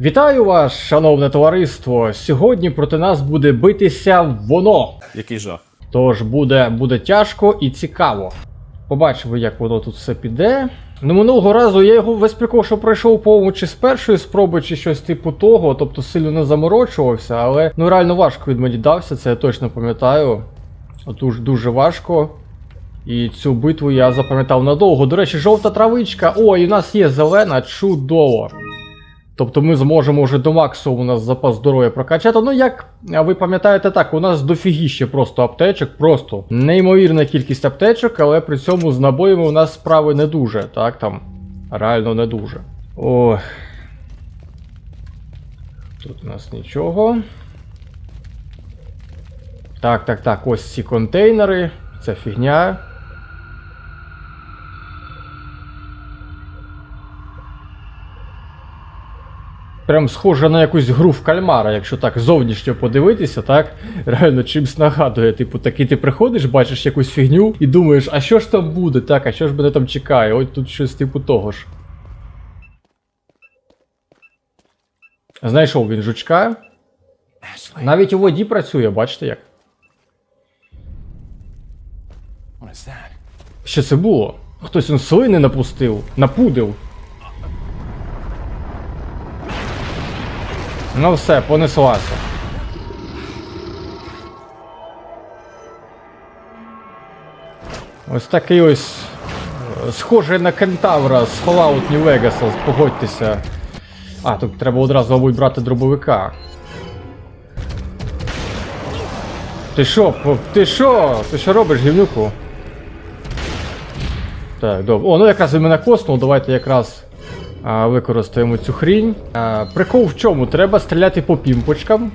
Вітаю вас, шановне товариство! Сьогодні проти нас буде битися воно. Який жах. Тож буде, буде тяжко і цікаво. Побачимо, як воно тут все піде. Ну, минулого разу я його весь прикол, що пройшов по чи з першої спроби, чи щось типу того, тобто сильно не заморочувався, але ну реально важко від мені дався, це я точно пам'ятаю. Отож дуже важко. І цю битву я запам'ятав надовго. До речі, жовта травичка. Ой, у нас є зелена, чудово. Тобто ми зможемо вже до максимуму у нас запас здоров'я прокачати. Ну, як ви пам'ятаєте так, у нас дофігіще просто аптечок, просто неймовірна кількість аптечок, але при цьому з набоями у нас справи не дуже, так там. Реально не дуже. Ох. Тут у нас нічого. Так, так, так, ось ці контейнери. Це фігня. Прям схоже на якусь гру в кальмара, якщо так зовнішньо подивитися, так? Реально чимсь нагадує. Типу, такий ти приходиш, бачиш якусь фігню і думаєш, а що ж там буде, так, а що ж мене там чекає? Ось тут щось типу того ж. Знайшов він жучка. Навіть у воді працює, бачите як? Що це було? Хтось он слини напустив, напудив. Ну все, понеслася. Ось такий ось. е, Схожий на кентавра з Fallout New Vegas, погодьтеся. А, тут треба одразу, мабуть, брати дробовика. Ти що, ти що? Ти що робиш, гівнюку? Так, добре. О, ну якраз він мене коснув, давайте якраз використаємо цю хрінь. Прикол в чому? Треба стріляти по пімпочкам.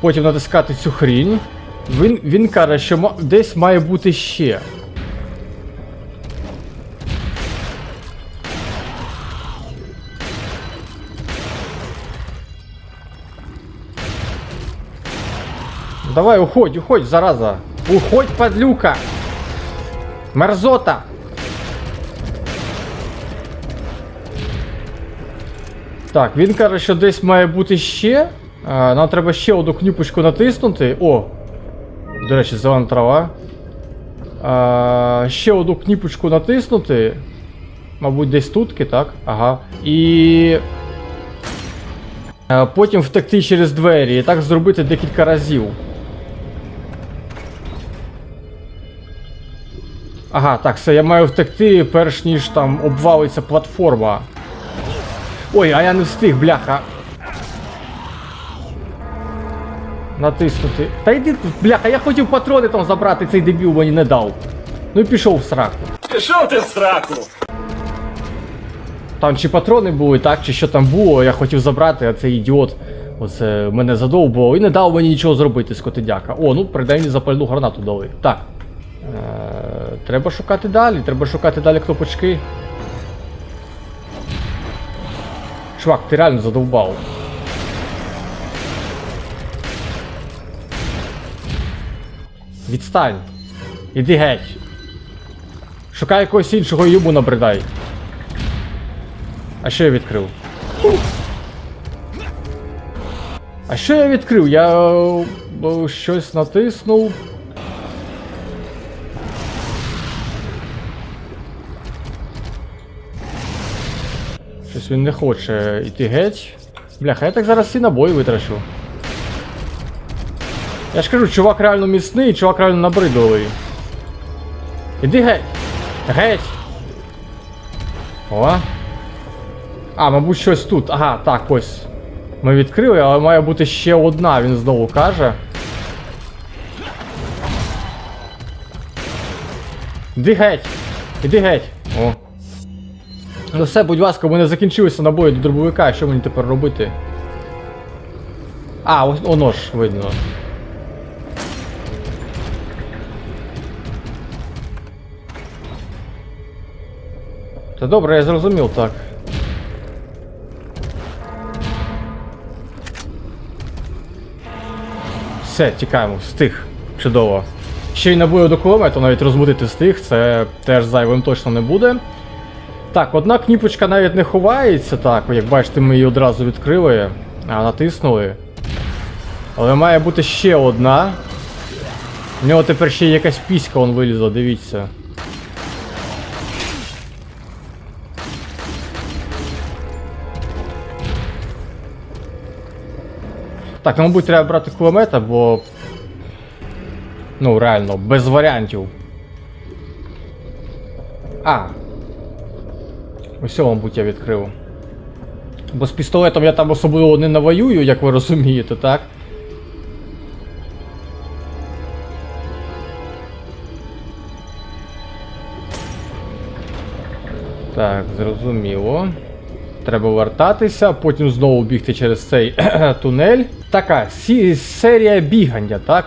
Потім натискати цю хрінь. Він, він каже, що десь має бути ще. Давай, уходь, уходь, зараза. Уходь, подлюка. Мерзота. Так, він каже, що десь має бути ще. А, нам треба ще одну кнопочку натиснути. О! До речі, зелена трава. А, ще одну кнопочку натиснути. Мабуть, десь тутки, так? Ага. І. е, Потім втекти через двері. І так зробити декілька разів. Ага, так, все, я маю втекти, перш ніж там обвалиться платформа. Ой, а я не встиг, бляха. Натиснути. Та йди, бляха, я хотів патрони там забрати, цей дебіл мені не дав. Ну і пішов в сраку. Пішов ти в сраку! Там чи патрони були, так, чи що там було, я хотів забрати, а цей ідіот оце мене задовбував і не дав мені нічого зробити, скотидяка. О, ну принаймні запальну гранату дали. Так. Треба шукати далі, треба шукати далі кнопочки. Чувак, ти реально задовбав. Відстань. Іди геть. Шукай якогось іншого йому набридай. А що я відкрив? А що я відкрив? Я е, щось натиснув. Щось він не хоче йти геть. Бляха, я так зараз всі набої витрачу. Я ж кажу, чувак реально міцний, чувак реально набридливий. Іди геть! Геть! О! А, мабуть, щось тут. Ага, так, ось. Ми відкрили, але має бути ще одна, він знову каже. Іди геть! Іди геть! О. Ну все, будь ласка, у мене закінчилися набої до дробовика, що мені тепер робити? А, ось оно ж видно. Та добре, я зрозумів, так. Все, тікаємо, встиг. Чудово. Ще й набою до кулемету навіть розбудити встиг, це теж зайвим точно не буде. Так, одна кніпочка навіть не ховається, так, як бачите, ми її одразу відкрили, а натиснули. Але має бути ще одна. У нього тепер ще якась піська он вилізла, дивіться. Так, ну, мабуть, треба брати кулемета, бо. Ну, реально, без варіантів. А. Ось, мабуть, я відкрив. Бо з пістолетом я там особливо не навоюю, як ви розумієте, так? Так, зрозуміло. Треба вертатися, потім знову бігти через цей тунель. Така сі- серія бігання, так?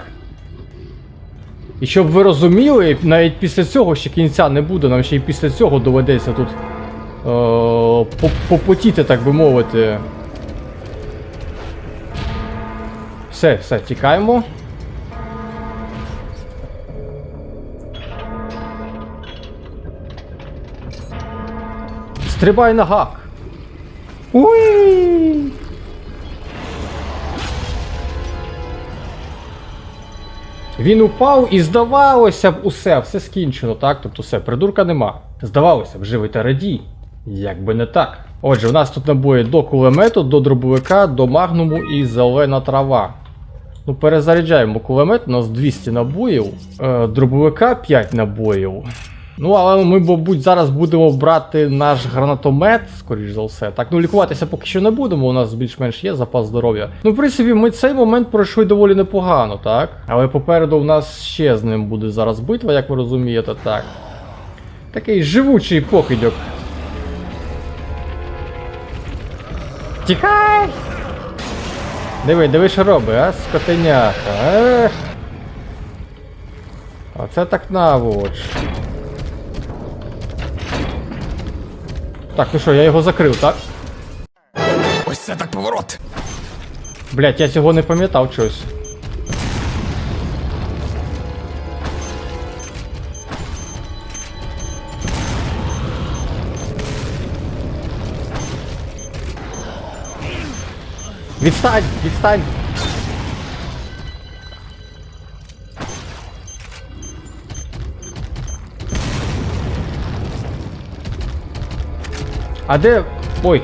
І щоб ви розуміли, навіть після цього ще кінця не буде, нам ще й після цього доведеться тут попотіти, так би мовити. Все, все, тікаємо. Стрибай на гак. Уй! Він упав і здавалося б усе, все скінчено, так? Тобто все, придурка нема. Здавалося б, живий та радій. Як би не так. Отже, у нас тут набої до кулемету, до дробовика, до магнуму і зелена трава. Ну, перезаряджаємо кулемет, у нас 200 набоїв, е, дробовика 5 набоїв. Ну, але ми, мабуть, зараз будемо брати наш гранатомет, скоріш за все. Так, ну лікуватися поки що не будемо, у нас більш-менш є запас здоров'я. Ну, в принципі, ми цей момент пройшли доволі непогано, так? Але попереду в нас ще з ним буде зараз битва, як ви розумієте, так. Такий живучий покидьок. Тікай! Диви, диви, що робить, а, скотиняка. ех. Оце так навоч. Так, ну що, я його закрив, так? Ось це так поворот. Блять, я цього не пам'ятав щось. Відстань! Відстань! А де. Ой,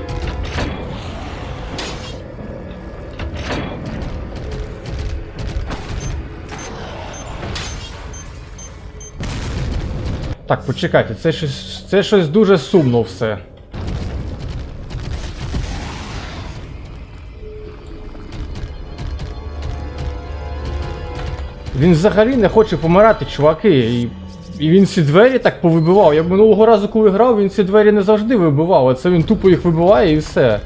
Так, почекайте, це щось, це щось дуже сумно все. Він взагалі не хоче помирати, чуваки. І, і він ці двері так повибивав. Я минулого разу, коли грав, він ці двері не завжди вибивав, а це він тупо їх вибиває і все.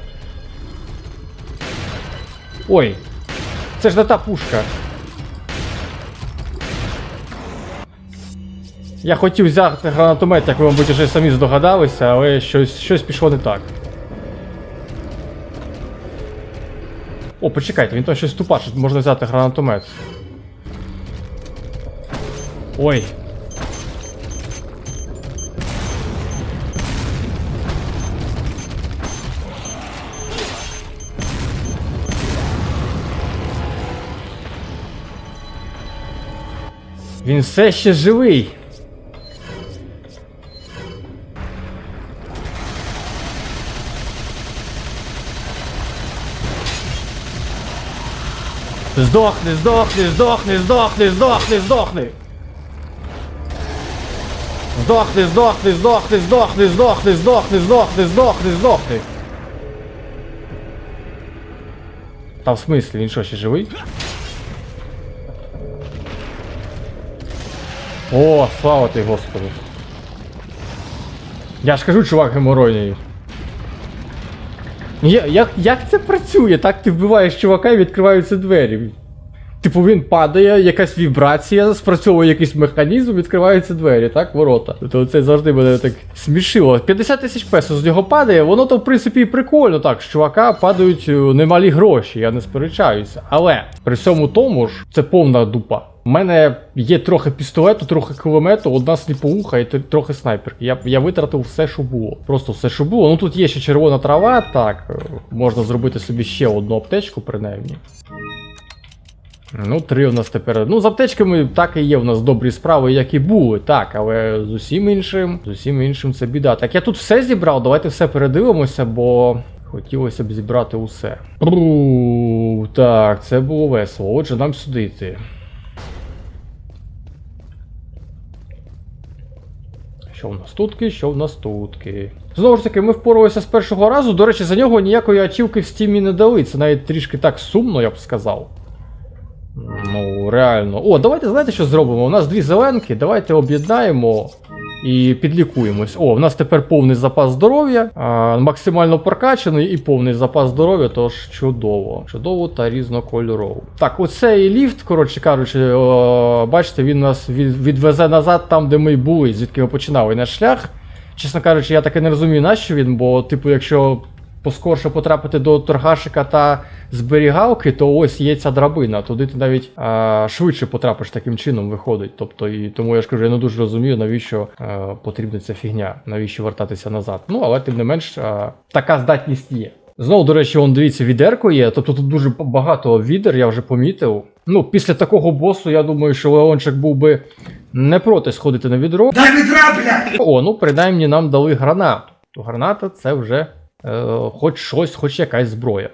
Ой, це ж не та пушка. Я хотів взяти гранатомет, як ви, мабуть, вже самі здогадалися, але щось, щось пішло не так. О, почекайте, він там щось тупачить, можна взяти гранатомет. Ой. Він все ще живий. Здохни, здохни, здохни, здохни, здохни, здохни. Здохни, здохни, здохни, здохни, здохни, здохни, здохни, здохни, здохни. Та в смислі, він що, ще живий? О, слава ти, Господи. Я ж кажу, чувак геморойний. Я, як, як це працює? Так ти вбиваєш чувака і відкриваються двері. Типу він падає, якась вібрація, спрацьовує якийсь механізм, відкриваються двері, так? Ворота. Тобто це завжди мене так смішило. 50 тисяч песо з нього падає, воно то в принципі прикольно так. З чувака падають е, немалі гроші, я не сперечаюся. Але при всьому тому ж це повна дупа. У мене є трохи пістолету, трохи кулемету, одна сліпоуха і трохи снайперки. Я, я витратив все, що було. Просто все, що було. Ну тут є ще червона трава, так. е, Можна зробити собі ще одну аптечку, принаймні. Ну, три у нас тепер. Ну, з аптечками так і є. У нас добрі справи, як і були, так, але з усім іншим, з усім іншим це біда. Так, я тут все зібрав, давайте все передивимося, бо хотілося б зібрати усе. Бру, так, це було весело. Отже, нам сюди йти. Що в нас тутки, що в нас тутки. Знову ж таки, ми впоралися з першого разу. До речі, за нього ніякої ачівки в стімі не дали. Це навіть трішки так сумно, я б сказав. Реально. О, давайте знаєте, що зробимо? У нас дві зеленки, давайте об'єднаємо і підлікуємось. О, в нас тепер повний запас здоров'я, максимально прокачаний і повний запас здоров'я, тож чудово. Чудово та різнокольорово. Так, оцей ліфт, коротше кажучи, о, бачите, він нас відвезе назад там, де ми були, звідки ми починали наш шлях. Чесно кажучи, я таки не розумію, нащо він, бо, типу, якщо поскорше потрапити до торгашика та зберігалки, то ось є ця драбина. Туди ти навіть а, швидше потрапиш таким чином, виходить. Тобто, і тому я ж кажу, я не дуже розумію, навіщо а, потрібна ця фігня, навіщо вертатися назад. Ну, але тим не менш, а, така здатність є. Знову, до речі, он дивіться, відерко є. Тобто тут дуже багато відер, я вже помітив. Ну, після такого босу, я думаю, що Леончик був би не проти сходити на відро. Дай відра, блядь! О, ну принаймні нам дали гранату. То граната це вже е, хоч щось, хоч якась зброя.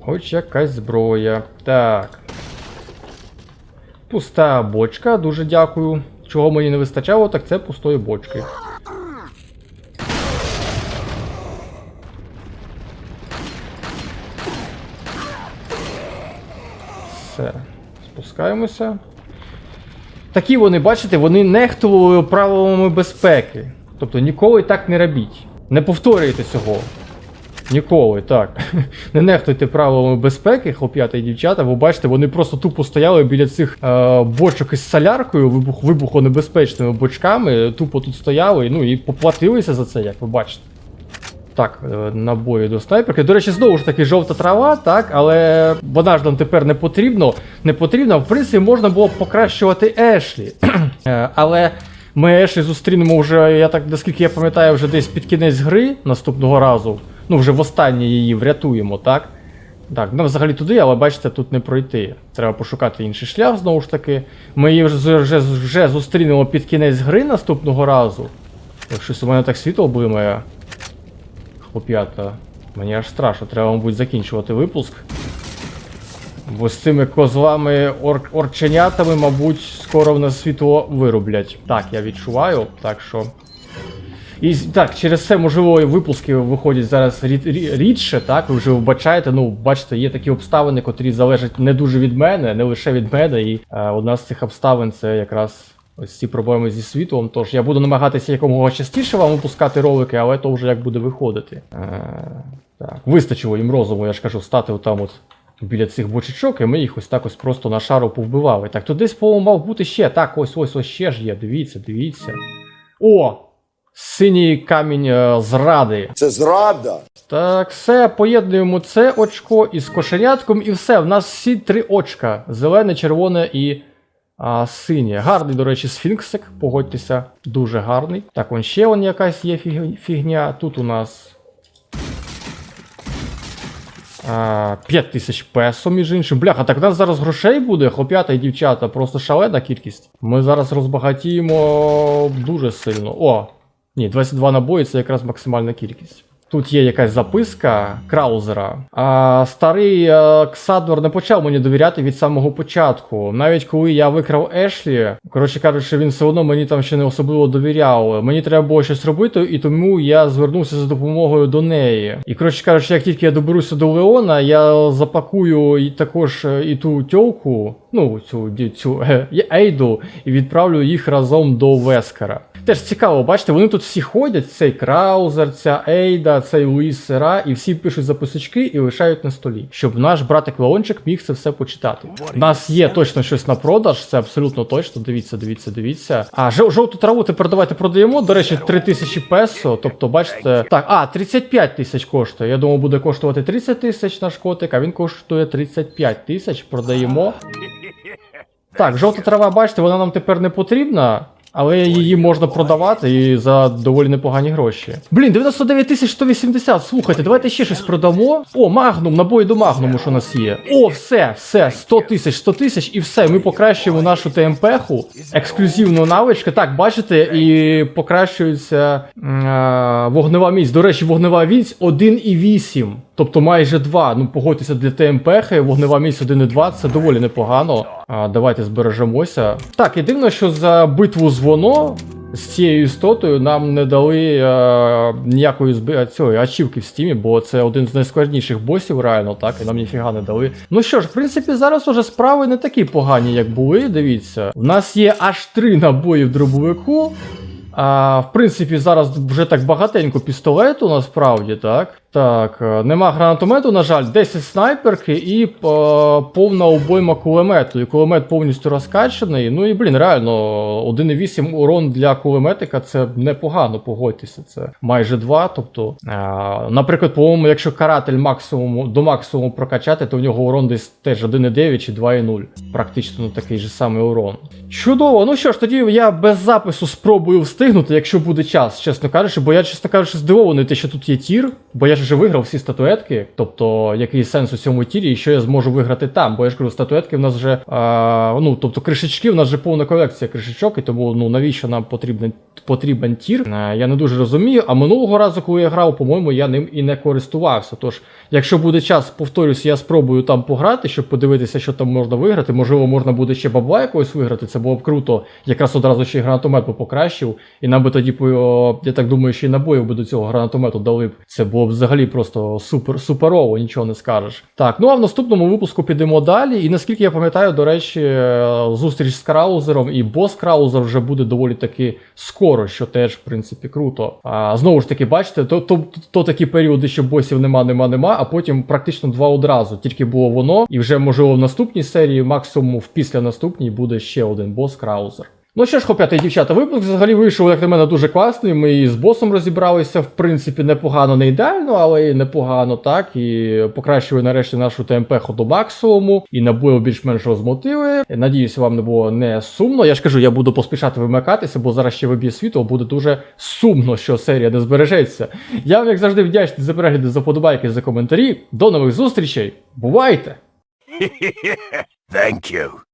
Хоч якась зброя. Так. Пуста бочка, дуже дякую. Чого мені не вистачало, так це пустої бочки. Все. Спускаємося. Такі вони, бачите, вони нехтували правилами безпеки. Тобто ніколи так не робіть. Не повторюйте цього. Ніколи, так. Не нехтуйте правилами безпеки, хлоп'ята і дівчата, бо бачите, вони просто тупо стояли біля цих е, бочок із соляркою, вибух, вибухонебезпечними бочками, тупо тут стояли, ну і поплатилися за це, як ви бачите. Так, е, набої до снайперки. До речі, знову ж таки, жовта трава, так, але вона ж нам тепер не потрібно. Не потрібно. В принципі, можна було б покращувати Ешлі. Е, але ми Ешлі зустрінемо вже, я так, наскільки я пам'ятаю, вже десь під кінець гри наступного разу. Ну, вже востаннє її врятуємо, так? Так, нам взагалі туди, але бачите, тут не пройти. Треба пошукати інший шлях знову ж таки. Ми її вже, вже, вже зустрінемо під кінець гри наступного разу. Якщо у мене так світло блимає. Хлоп'ята. Мені аж страшно, треба, мабуть, закінчувати випуск. Бо з цими козлами ор- орченятами, мабуть, скоро в нас світло вироблять. Так, я відчуваю, так що. І так, через це, можливо, випуски виходять зараз рід- рідше, так, ви вже вбачаєте, ну, бачите, є такі обставини, котрі залежать не дуже від мене, не лише від мене. І е, одна з цих обставин це якраз ось ці проблеми зі світлом. Тож я буду намагатися якомога частіше вам випускати ролики, але то вже як буде виходити. Е, так, вистачило їм розуму, я ж кажу, стати отам от біля цих бочечок, і ми їх ось так ось просто на шару повбивали. Так, то десь по-моєму, мав бути ще. Так, ось ось ось ще ж є. Дивіться, дивіться. О! Синій камінь е, зради. Це зрада. Так, все, поєднуємо це очко із кошенятком, і все. В нас всі три очка: зелене, червоне і а, синє. Гарний, до речі, сфінксик, погодьтеся, дуже гарний. Так, вон ще вон якась є фіг- фігня. Тут у нас. А, 5 тисяч песо, між іншим. Бляха, так у нас зараз грошей буде, хлоп'ята і дівчата, просто шалена кількість. Ми зараз розбагатіємо дуже сильно. О, ні, 22 набої це якраз максимальна кількість. Тут є якась записка Краузера. А старий е, Ксадвор не почав мені довіряти від самого початку. Навіть коли я викрав Ешлі, коротше кажучи, він все одно мені там ще не особливо довіряв. Мені треба було щось робити, і тому я звернувся за допомогою до неї. І коротше кажучи, як тільки я доберуся до Леона, я запакую і також е, і ту тьовку, ну цю, цю е, Ейду, і відправлю їх разом до Вескера. Теж цікаво, бачите, вони тут всі ходять: цей Краузер, ця Ейда, цей Луїс Сера, і всі пишуть записочки і лишають на столі, щоб наш братик Леончик міг це все почитати. У нас є точно щось на продаж, це абсолютно точно. Дивіться, дивіться, дивіться. А жов- жовту траву тепер давайте продаємо. До речі, 3000 песо. Тобто, бачите, так, а 35 тисяч коштує. Я думав, буде коштувати 30 тисяч наш котик, а він коштує 35 тисяч. Продаємо. Так, жовта трава, бачите, вона нам тепер не потрібна. Але її можна продавати і за доволі непогані гроші. Блін, 99 тисяч 180, слухайте, давайте ще щось продамо. О, магнум, набої до магнуму, що у нас є. О, все, все, 100 тисяч, 100 тисяч і все. Ми покращуємо нашу ТМП-ху. Ексклюзивну навичка. Так, бачите, і покращується е, вогнева міць. До речі, вогнева міць 1,8. Тобто майже 2. Ну, погодьтеся для ТМП-хи, вогнева міць 1,2 це доволі непогано. А, давайте збережемося. Так, і дивно, що за битву з з цією істотою нам не дали е, ніякої зб... цієї ачівки в стімі, бо це один з найскладніших босів, реально, так, і нам ніфіга не дали. Ну що ж, в принципі, зараз уже справи не такі погані, як були. Дивіться. У нас є аж три набої в дробовику. А, в принципі, зараз вже так багатенько пістолету, насправді, так. Так, е, нема гранатомету, на жаль, 10 снайперки і е, повна обойма кулемету. І кулемет повністю розкачаний. Ну і блін, реально, 1,8 урон для кулеметика це непогано, погодьтеся. Це майже 2. Тобто, е, наприклад, по-моєму, якщо каратель максимуму до максимуму прокачати, то в нього урон десь теж 1,9 чи 2,0. Практично такий же самий урон. Чудово, ну що ж, тоді я без запису спробую встигнути, якщо буде час, чесно кажучи, бо я, чесно кажучи, здивований, те, що тут є тір, бо я ж вже виграв всі статуетки, тобто який сенс у цьому тірі, і що я зможу виграти там, бо я ж кажу, статуетки в нас вже, а, ну, тобто кришечки, в нас вже повна колекція кришечок, і тому ну навіщо нам потрібен, потрібен тір, Е, я не дуже розумію. А минулого разу, коли я грав, по-моєму, я ним і не користувався. Тож, якщо буде час, повторюсь, я спробую там пограти, щоб подивитися, що там можна виграти. Можливо, можна буде ще бабла якогось виграти. Це було б круто. Якраз одразу ще й гранатомет би покращив. І нам би тоді, я так думаю, ще й набоїв би до цього гранатомету дали б. Це було б взагалі просто супер суперово, нічого не скажеш. Так, ну а в наступному випуску підемо далі. І наскільки я пам'ятаю, до речі, е, зустріч з Краузером і бос Краузер вже буде доволі таки скоро, що теж, в принципі, круто. А знову ж таки, бачите, то, то, то такі періоди, що босів нема, нема, нема, а потім практично два одразу. Тільки було воно, і вже можливо в наступній серії, максимум в після наступній, буде ще один бос Краузер. Ну що ж, хлоп'ята і дівчата, випуск взагалі вийшов, як на мене, дуже класний. Ми і з босом розібралися, в принципі, непогано, не ідеально, але і непогано, так. І покращили нарешті нашу ТМП до максимуму, і набою більш-менш розмотили. Надіюся, вам не було не сумно. Я ж кажу, я буду поспішати вимикатися, бо зараз ще виб'є світло, буде дуже сумно, що серія не збережеться. Я вам, як завжди, вдячний за перегляди, за подобайки, за коментарі. До нових зустрічей. Бувайте! Thank you.